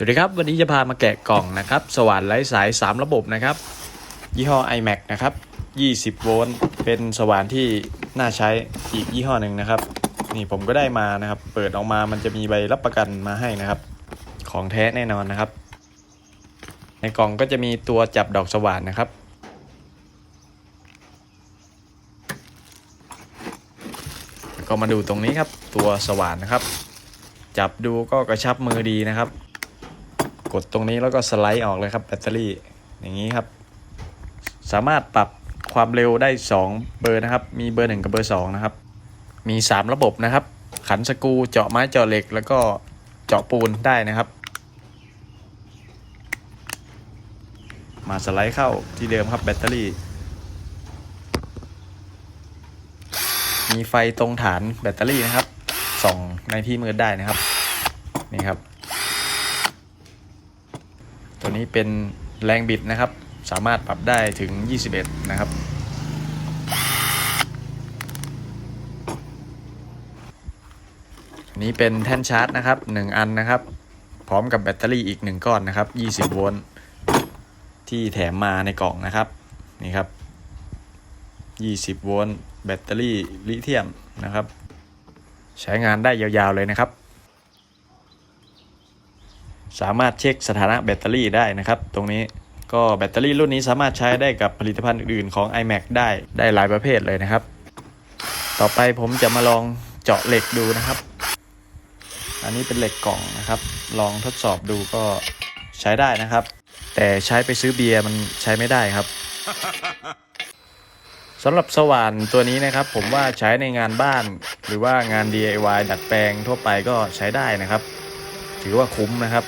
สวัสดีครับ วันนี้จะพามาแกะกล่องนะครับ สว่านไร้สาย 3 ระบบนะครับ ยี่ห้อ iMac นะครับ 20 โวลต์เป็นสว่านที่น่าใช้อีกยี่ห้อหนึ่งนะครับ นี่ผมก็ได้มานะครับ เปิดออกมามันจะมีใบรับประกันมาให้นะครับ ของแท้แน่นอนนะครับ ในกล่องก็จะมีตัวจับดอกสว่านนะครับ ก็มาดูตรงนี้ครับตัวสว่านนะครับ จับดูก็กระชับมือดีนะครับ กดตรงนี้แล้วก็สไลด์ออกเลยครับแบตเตอรี่อย่างนี้ครับ สามารถปรับความเร็วได้ 2 เบอร์นะครับ มีเบอร์ 1 กับเบอร์ 2 นะครับ มี 3 ระบบนะครับ ขันสกูเจาะไม้เจาะเหล็ก แล้วก็เจาะปูนได้นะครับ มาสไลด์เข้าที่เดิมครับแบตเตอรี่ มีไฟตรงฐานแบตเตอรี่นะครับส่องในที่มืดได้นะครับนี่ครับ ตัวนี้เป็นแรงบิดนะครับ สามารถปรับได้ถึง 21 นะครับอันนี้เป็นแท่นชาร์จนะครับ 1 อันนะครับ พร้อมกับแบตเตอรี่อีก 1 ก้อนนะครับ 20 โวลต์ที่แถมมาในกล่องนะครับ นี่ครับ 20 โวลต์แบตเตอรี่ลิเธียมนะครับ ใช้งานได้ยาวๆเลยนะครับ สามารถเช็คสถานะแบตเตอรี่ได้นะครับ ตรงนี้ก็แบตเตอรี่รุ่นนี้สามารถใช้ได้กับผลิตภัณฑ์อื่นของ iMac ได้ได้หลายประเภทเลยนะครับ ต่อไปผมจะมาลองเจาะเหล็กดูนะครับ อันนี้เป็นเหล็กกล่องนะครับ ลองทดสอบดูก็ใช้ได้นะครับ แต่ใช้ไปซื้อเบียร์มันใช้ไม่ได้ครับสำหรับสว่านตัวนี้นะครับ ผมว่าใช้ในงานบ้าน หรือว่างาน DIY ดัดแปลงทั่วไปก็ใช้ได้นะครับ ถือว่าคุ้มนะครับ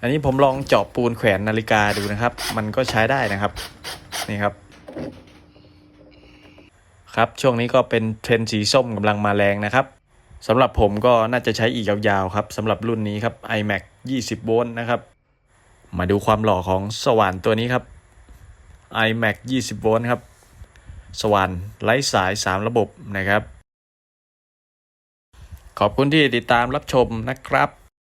อันนี้ผมลองเจาะปูนแขวนนาฬิกาดูนะครับ มันก็ใช้ได้นะครับ นี่ครับ ครับช่วงนี้ก็เป็นเทรนสีส้มกำลังมาแรงนะครับสำหรับผมก็น่าจะใช้อีกยาวๆครับสำหรับรุ่นนี้ครับ iMac 20 โวลต์นะครับ มาดูความหล่อของสว่านตัวนี้ครับ iMac 20 โวลต์ครับ สว่านไร้สาย 3 ระบบนะครับ ขอบคุณที่ติดตามรับชมนะครับ